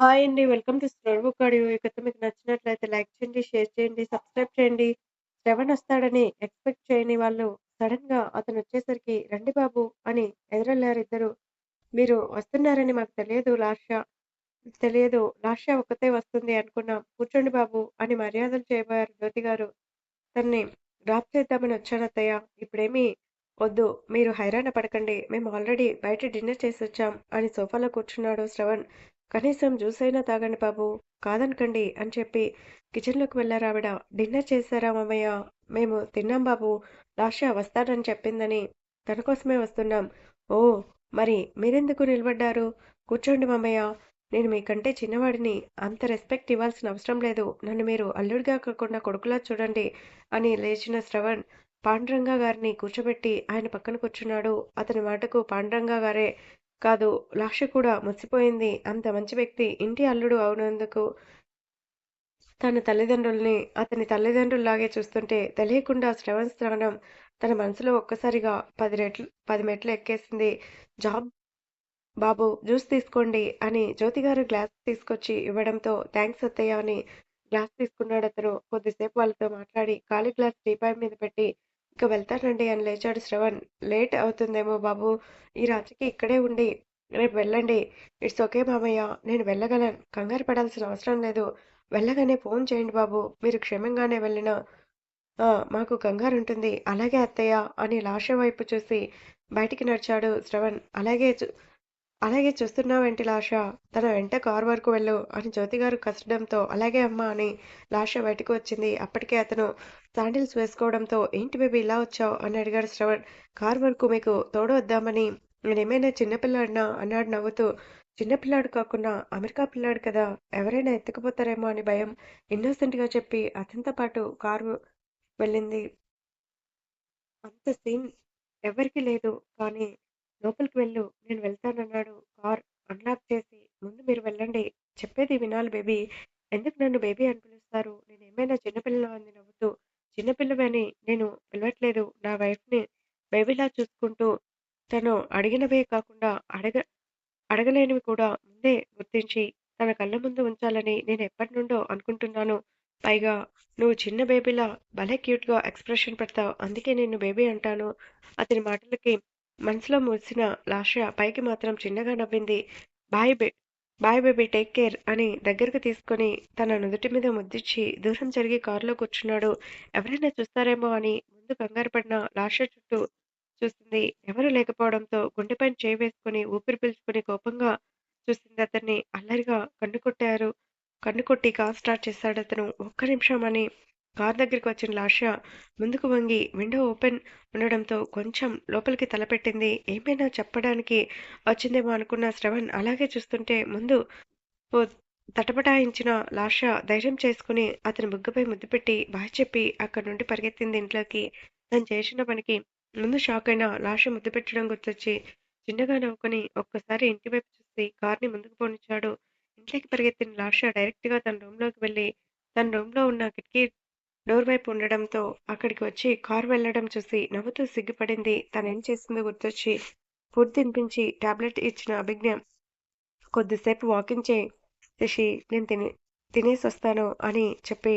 Hi అండి. Welcome to story book audio. ఈ కథ మీకు నచ్చినట్లయితే లైక్ చేయండి, షేర్ చేయండి, సబ్స్క్రైబ్ చేయండి. శ్రవణ్ వస్తాడని ఎక్స్‌పెక్ట్ చేయని వాళ్ళు సడన్గా అతను వచ్చేసరికి "రండి బాబు" అని ఎదురెళ్ళారిద్దరూ. "మీరు వస్తున్నారని మాకు తెలియదు లాస్య తెలియదు. లాస్య ఒక్కతే వస్తుంది అనుకున్నాం. కూర్చోండి బాబు" అని మర్యాదలు చేయబోయారు జ్యోతిగారు. తన్ని డ్రాప్ చేద్దామని వచ్చానత్తయ్య. ఇప్పుడేమీ వద్దు. మీరు హైరాణ పడకండి. మేము ఆల్రెడీ బయట డిన్నర్ చేసి వచ్చాం అని సోఫాలో కూర్చున్నాడు శ్రవణ్. కనీసం జ్యూస్ అయినా తాగండి బాబు కాదనకండి అని చెప్పి కిచెన్‌లోకి వెళ్ళారావిడ డిన్నర్ చేశారా మామయ్య? మేము తిన్నాం బాబు లాస్య వస్తానని చెప్పిందని తన కోసమే వస్తున్నాం. ఓ! మరి మీరెందుకు నిలబడ్డారు? కూర్చోండి మామయ్య. నేను మీకంటే చిన్నవాడిని. అంత రెస్పెక్ట్ ఇవ్వాల్సిన అవసరం లేదు. నన్ను మీరు అల్లుడిగా కాకుండా కొడుకులా చూడండి అని లేచిన శ్రవణ్ పాండురంగా గారిని కూర్చోబెట్టి ఆయన పక్కన కూర్చున్నాడు. అతని మాటకు పాండురంగా గారే కాదు లాస్య కూడా మురిసిపోయింది. అంత మంచి వ్యక్తి ఇంటి అల్లుడు అవునందుకు తన తల్లిదండ్రుల్ని అతని తల్లిదండ్రుల్లాగే చూస్తుంటే తెలియకుండా శ్రవణ్ స్నానం తన మనసులో ఒక్కసారిగా పది రెట్లు పది మెట్లు ఎక్కేసింది. జాబ్ బాబు జ్యూస్ తీసుకోండి అని జ్యోతి గారు గ్లాస్ తీసుకొచ్చి ఇవ్వడంతో థ్యాంక్స్ అత్తయ్య అని గ్లాస్ తీసుకున్నాడు అతను కొద్దిసేపు వాళ్ళతో మాట్లాడి ఖాళీ గ్లాస్ టీపాయ్ మీద పెట్టి ఇక వెళ్తానండి అని లేచాడు శ్రవణ్. లేట్ అవుతుందేమో బాబు ఈ రాత్రికి ఇక్కడే ఉండి రేపు వెళ్ళండి. ఇట్స్ ఓకే మామయ్య. నేను వెళ్ళగలను. కంగారు పడాల్సిన అవసరం లేదు. వెళ్ళగానే ఫోన్ చేయండి బాబు మీరు క్షేమంగానే వెళ్ళినా మాకు కంగారు ఉంటుంది అలాగే అత్తయ్య అని లాష వైపు చూసి బయటికి నడిచాడు శ్రవణ్. అలాగే అలాగే చూస్తున్నావేంటి లాష తన వెంట కారు వరకు వెళ్ళు అని జ్యోతి గారు కష్టడంతో అలాగే అమ్మా అని లాష బయటకు వచ్చింది. అప్పటికే అతను శాండిల్స్ వేసుకోవడంతో ఏంటి బేబీ ఇలా వచ్చావు అని అడిగాడు శ్రవణ్. కారు వరకు మీకు తోడు వద్దామని నేనేమైనా చిన్నపిల్లాడినా? అన్నాడు నవ్వుతూ. చిన్నపిల్లాడు కాకున్నా అమెరికా పిల్లాడు కదా! ఎవరైనా ఎత్తుకుపోతారేమో అని భయం ఇన్నోసెంట్‌గా చెప్పి అతనితో పాటు కారు వెళ్ళింది. అంత సీన్ ఎవరికీ లేదు. కానీ లోపలికి వెళ్ళు. నేను వెళ్తానన్నాడు కార్ అన్లాక్ చేసి. ముందు మీరు వెళ్ళండి. చెప్పేది వినాలి బేబీ. ఎందుకు నన్ను బేబీ అని పిలుస్తారు? నేను ఏమైనా చిన్నపిల్లనా అని నవ్వుతూ. చిన్నపిల్లవి అని నేను పిలవట్లేదు. నా వైఫ్‌ని బేబీలా చూసుకుంటూ తను అడిగినవే కాకుండా అడగ అడగలేనివి కూడా ముందే గుర్తించి తన కళ్ళ ముందు ఉంచాలని నేను ఎప్పటి నుండో అనుకుంటున్నాను. పైగా నువ్వు చిన్న బేబీలా భలే క్యూట్‌గా ఎక్స్‌ప్రెషన్ పెడతావు. అందుకే నేను బేబీ అంటాను. అతని మాటలకి మనసులో మురిసిన లాస్య పైకి మాత్రం చిన్నగా నవ్వింది. Bye bye bye baby take care అని దగ్గరకు తీసుకొని తన నుదుటి మీద ముద్దిచ్చి దూరం జరిగి కారులో కూర్చున్నాడు. ఎవరైనా చూస్తారేమో అని ముందు కంగారు పడిన లాష చుట్టూ చూసింది. ఎవరు లేకపోవడంతో గుండెపైన చేయి వేసుకొని ఊపిరి పీల్చుకుని కోపంగా చూసిందతన్ని. అల్లరిగా కన్ను కొట్టారు కన్ను కొట్టి కారు స్టార్ట్ చేశాడు అతను ఒక్క నిమిషం అని కార్ దగ్గరికి వచ్చిన లాస్య ముందుకు వంగి విండో ఓపెన్ ఉండడంతో కొంచెం లోపలికి తలపెట్టింది ఏమైనా చెప్పడానికి వచ్చిందేమో అనుకున్న శ్రవణ్ అలాగే చూస్తుంటే ముందు ఓ తటపటాయించిన లాస్య ధైర్యం చేసుకుని అతని బుగ్గపై ముద్దు పెట్టి బాయ్ చెప్పి అక్కడి నుండి పరిగెత్తింది ఇంట్లోకి. తను చేసిన పనికి ముందు షాక్ అయిన లాష ముద్దు పెట్టడం గుర్తొచ్చి చిన్నగా నవ్వుకొని ఒక్కసారి ఇంటి వైపు చూసి కార్‌ని ముందుకు పోనిచ్చాడు. ఇంట్లోకి పరిగెత్తిన లాష డైరెక్ట్‌గా తన రూమ్‌లోకి వెళ్ళి తన రూమ్‌లో ఉన్న కిటికీ డోర్ వైపు ఉండడంతో అక్కడికి వచ్చి కారు వెళ్ళడం చూసి నవ్వుతూ సిగ్గుపడింది. తనేం చేసిందో గుర్తొచ్చి ఫుడ్ తినిపించి టాబ్లెట్ ఇచ్చిన అభిజ్ఞ కొద్దిసేపు వాకింగ్ చేయి శశి నేను తినేసి వస్తాను అని చెప్పి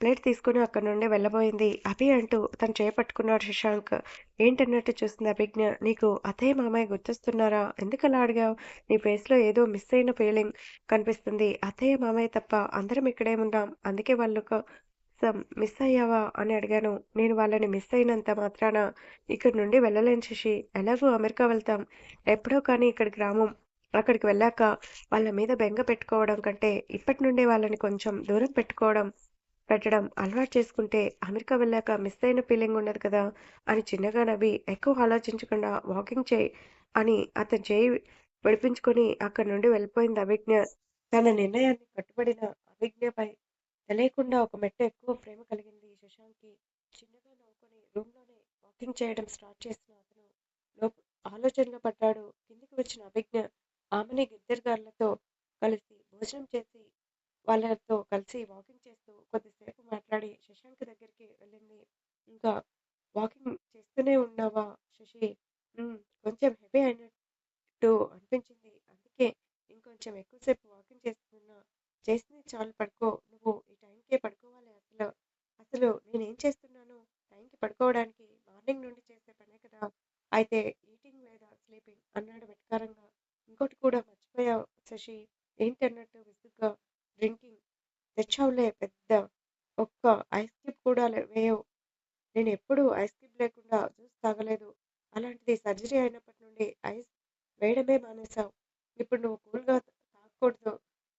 ప్లేట్ తీసుకుని అక్కడి నుండి వెళ్ళబోయింది. అభి అంటూ తను చేపట్టుకున్నాడు శశాంక్. ఏంటన్నట్టు చూసింది అభిజ్ఞ. నీకు అత్తయ్య మామయ్య గుర్తొస్తున్నారా? ఎందుకలా అడిగావు నీ ఫేస్‌లో ఏదో మిస్ అయిన ఫీలింగ్ కనిపిస్తుంది. అత్తయ్య మామయ్య తప్ప అందరం ఇక్కడే ఉన్నాం. అందుకే వాళ్ళకు మిస్ అయ్యావా అని అడిగాను. నేను వాళ్ళని మిస్ అయినంత మాత్రాన ఇక్కడి నుండి వెళ్ళలేను శశి ఎలాగూ అమెరికా వెళ్తాం. ఎప్పుడో కానీ ఇక్కడికి రాము. అక్కడికి వెళ్ళాక వాళ్ళ మీద బెంగ పెట్టుకోవడం కంటే ఇప్పటి నుండే వాళ్ళని కొంచెం దూరం పెట్టుకోవడం పెట్టడం అలవాటు చేసుకుంటే అమెరికా వెళ్ళాక మిస్ అయిన ఫీలింగ్ ఉండదు కదా! అని చిన్నగా నవ్వి ఎక్కువ ఆలోచించకుండా వాకింగ్ చేయి అని అతను చేయి విడిపించుకొని అక్కడి నుండి వెళ్ళిపోయింది అభిజ్ఞ. తన నిర్ణయాన్ని కట్టుబడిన అభిజ్ఞపై తెలియకుండా ఒక మెట్టు ఎక్కువ ప్రేమ కలిగింది శశాంక్‌కి. చిన్నగా నవ్వుకొని రూమ్‌లోనే వాకింగ్ చేయడం స్టార్ట్ చేసిన అతను లోపు ఆలోచనలో పడ్డాడు. కిందికి వచ్చిన అభిజ్ఞ ఆమెని గిద్దరు గారులతో కలిసి భోజనం చేసి వాళ్ళతో కలిసి వాకింగ్ చేస్తూ కొద్దిసేపు మాట్లాడి శశాంక్ దగ్గరికి వెళ్ళింది. ఇంకా వాకింగ్ చేస్తూనే ఉన్నావా శశి కొంచెం హెవీ అయినట్టు అనిపించింది. అందుకే ఇంకొంచెం ఎక్కువసేపు వాకింగ్ చేస్తున్నా చేసింది చాలు పడుకో. నువ్వు టైంకి పడుకోవాలి అసలు. అసలు నేనేం చేస్తున్నాను టైంకి పడుకోవడానికి మార్నింగ్ నుండి చేసే పనే కదా! అయితే ఈటింగ్ లేదా స్లీపింగ్ అన్నాడు వెటకారంగా. ఇంకోటి కూడా మర్చిపోయావు శశి ఏంటన్నట్టు విసుగ్గా. డ్రింకింగ్ తెచ్చావులే పెద్ద ఒక్క ఐస్ క్యూబ్ కూడా వేయవు నేను ఎప్పుడూ ఐస్ క్యూబ్ లేకుండా జ్యూస్ తాగలేదు. అలాంటిది సర్జరీ అయినప్పటి నుండి ఐస్ వేయడమే మానేశావు. ఇప్పుడు నువ్వు కూల్‌గా తాగకూడదు,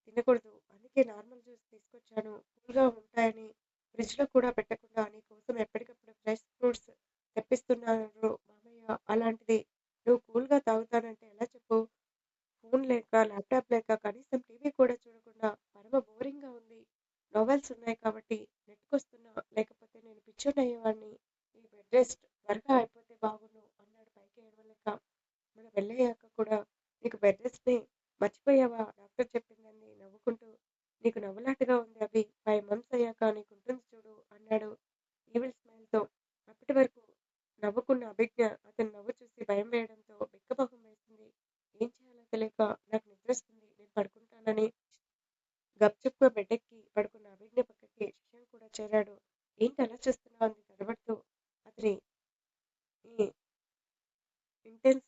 తినకూడదు. అందుకే నార్మల్ జ్యూస్ తీసుకొచ్చాను. కూల్‌గా ఉంటాయని ఫ్రిడ్జ్‌లో కూడా పెట్టకుండా నీ కోసం ఎప్పటికప్పుడు ఫ్రెష్ ఫ్రూట్స్ తెప్పిస్తున్నారు మామయ్య. అలాంటిది నువ్వు కూల్‌గా తాగుతానంటే ఎలా చెప్పు? ఫోన్ లేక, ల్యాప్‌టాప్ లేక, కనీసం టీవీ కూడా చూడకుండా పరమ బోరింగ్‌గా ఉంది. నోవెల్స్ ఉన్నాయి కాబట్టి నెట్టుకొస్తున్నా. లేకపోతే నేను పిచ్చోడినయ్యేవాడిని. ఈ బెడ్ రెస్ట్ త్వరగా అయిపోతే బాగుండు అన్నాడు పైకి ఏడవలేక. మనం వెళ్ళయ్యాక కూడా నీకు బెడ్ రెస్ట్‌ని మర్చిపోయావా డాక్టర్ చెప్పి నీకు నవ్వులాటగా ఉంది అవి ఫైవ్ మంత్స్ అయ్యాక నీకుంటుంది చూడు అన్నాడు ఈవిల్ స్మైల్‌తో. అప్పటి వరకు నవ్వుకున్న అభిజ్ఞ అతను నవ్వు చూసి భయం వేయడంతో బిక్కమొహం వేసింది. ఏం చేయాలో తెలియక నాకు నిద్రస్తుంది నేను పడుకుంటానని గప్చుప్‌గా బెడ్డెక్కి పడుకున్న అభిజ్ఞ పక్కకి శిష్యం కూడా చేరాడు. ఏంటి అలా చూస్తున్నావు అంది తడబడుతూ. అతని ఇంటెన్స్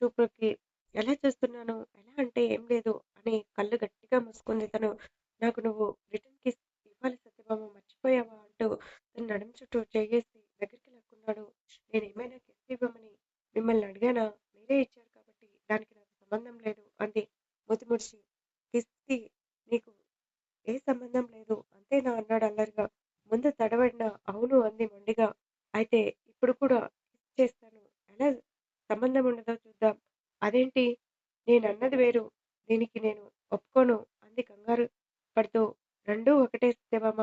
చూపులకి. ఎలా చూస్తున్నాను? ఎలా అంటే ఏం లేదు అని కళ్ళు గట్టిగా మూసుకుంది తను. నాకు నువ్వు రిటర్న్ కిస్ ఇవ్వాలి సత్యభామ మర్చిపోయావా అంటూ తన నడుం చుట్టూ చెయ్యేసి దగ్గరికి లాక్కున్నాడు. నేనేమైనా కిస్ ఇవ్వమని మిమ్మల్ని అడిగానా? మీరే ఇచ్చారు కాబట్టి దానికి నాకు సంబంధం లేదు అంది మూతి ముడిచి. కిస్‌కి నీకు ఏ సంబంధం లేదు అంతేనా అన్నాడు అల్లరిగా. ముందు తడబడిన అవును అంది మొండిగా. అయితే ఇప్పుడు కూడా కిస్ చేస్తాను. ఎలా సంబంధం ఉండదో చూద్దాం. అదేంటి? నేనన్నది వేరు. దీనికి నేను ఒప్పుకోను అంది కంగారు పడుతూ. రెండూ ఒకటే సత్యభామ.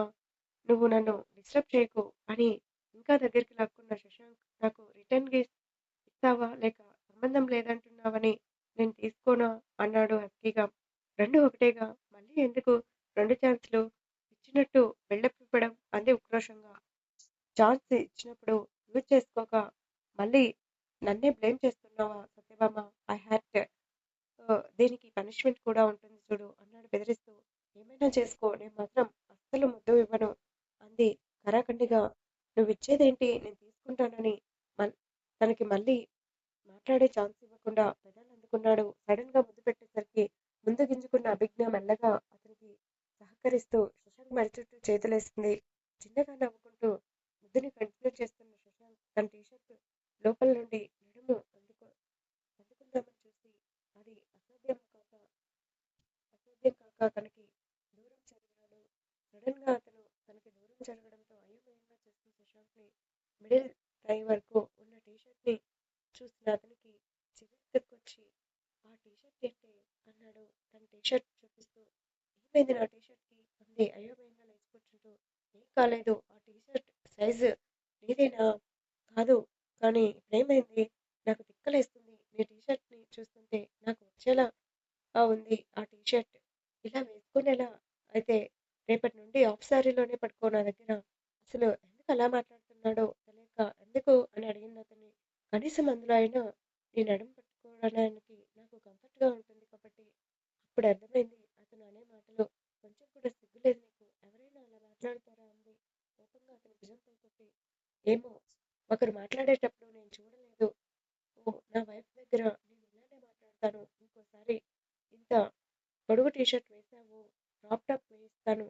నువ్వు నన్ను డిస్టర్బ్ చేయకు అని ఇంకా దగ్గరికి లాక్కున్న శశాంక్ నాకు రిటర్న్ కిస్ ఇస్తావా లేక సంబంధం లేదంటున్నావని నేను తీసుకోనా అన్నాడు హస్కీగా. రెండు ఒకటేగా మళ్ళీ ఎందుకు రెండు ఛాన్స్లు ఇచ్చినట్టు బిల్డప్ ఇవ్వడం అంది ఉక్రోషంగా. ఛాన్స్ ఇచ్చినప్పుడు యూజ్ చేసుకోక మళ్ళీ నన్నే బ్లేమ్ చేస్తున్నావా సత్యభామ? ఐ హ్యాట్ దీనికి పనిష్మెంట్ కూడా ఉంటుంది చూడు అన్నాడు బెదిరిస్తూ. ఏమైనా చేసుకో నేను మాత్రం అస్సలు ముద్దు ఇవ్వను అంది ఖరాఖండిగా. ఇచ్చేదేంటి నేను తీసుకుంటానని మన్ తనకి మళ్ళీ మాట్లాడే ఛాన్స్ ఇవ్వకుండా పెదాని అందుకున్నాడు. సడన్గా ముద్దు పెట్టేసరికి ముందు గింజుకున్న అభిజ్ఞ మెల్లగా అతనికి సహకరిస్తూ శశాంక్ మెడ చుట్టూ చేతులేస్తుంది. చిన్నగా నవ్వుకుంటూ ముద్దుని కంటిన్యూ చేస్తున్న శశాంక్ తన టీషర్ట్ లోపల నుండి నడుము అందుకో అందుకుందామని చూసి అది అసాధ్యం కాక అసాధ్యం కాక తనకి దూరం చదివాడు సడన్గా అతను తనకి దూరం జరగడంతో అయోమయంగా చూసిన శశాంక్‌ని మిడిల్ థై వరకు ఉన్న టీషర్ట్‌ని చూసిన అతనికి చివరికొచ్చి ఆ టీషర్ట్ ఏంటే అన్నాడు తన టీషర్ట్ చూపిస్తూ. ఏమైంది నా టీషర్ట్‌కి అంది అయోమయంగా లేచి ఏం కాలేదు. ఆ టీషర్ట్ సైజు నీదేనా? కాదు. కానీ ఇప్పుడేమైంది? నాకు తిక్కలేస్తుంది. నీ టీషర్ట్‌ని చూస్తుంటే నాకు వచ్చేలా ఉంది ఆ టీషర్ట్. ఇలా వేసుకునేలా అయితే రేపటి నుండి ఆఫ్ సారీలోనే పడుకో నా దగ్గర. అసలు ఎందుకు అలా మాట్లాడుతున్నాడో అక్క ఎందుకు అని అడిగిందతన్ని. కనీసం అందులో అయినా నీ నడుం పట్టుకోవడానికి నాకు కంఫర్ట్‌గా ఉంటుంది కాబట్టి. అప్పుడు అర్థమైంది అతను అనే మాటలు కొంచెం కూడా సిగ్గు లేదు నీకు. ఎవరైనా అలా మాట్లాడతారా అంది కోపంగా అతను భుజంపై కొట్టి. ఏమో ఒకరు మాట్లాడేటప్పుడు నేను చూడలేదు. ఓ నా వైఫ్ దగ్గర నేను ఇలానే మాట్లాడతాను. ఇంకోసారి ఇంత పొడుగు టీషర్ట్ వేసావు క్రాప్ టాప్ వేయిస్తాను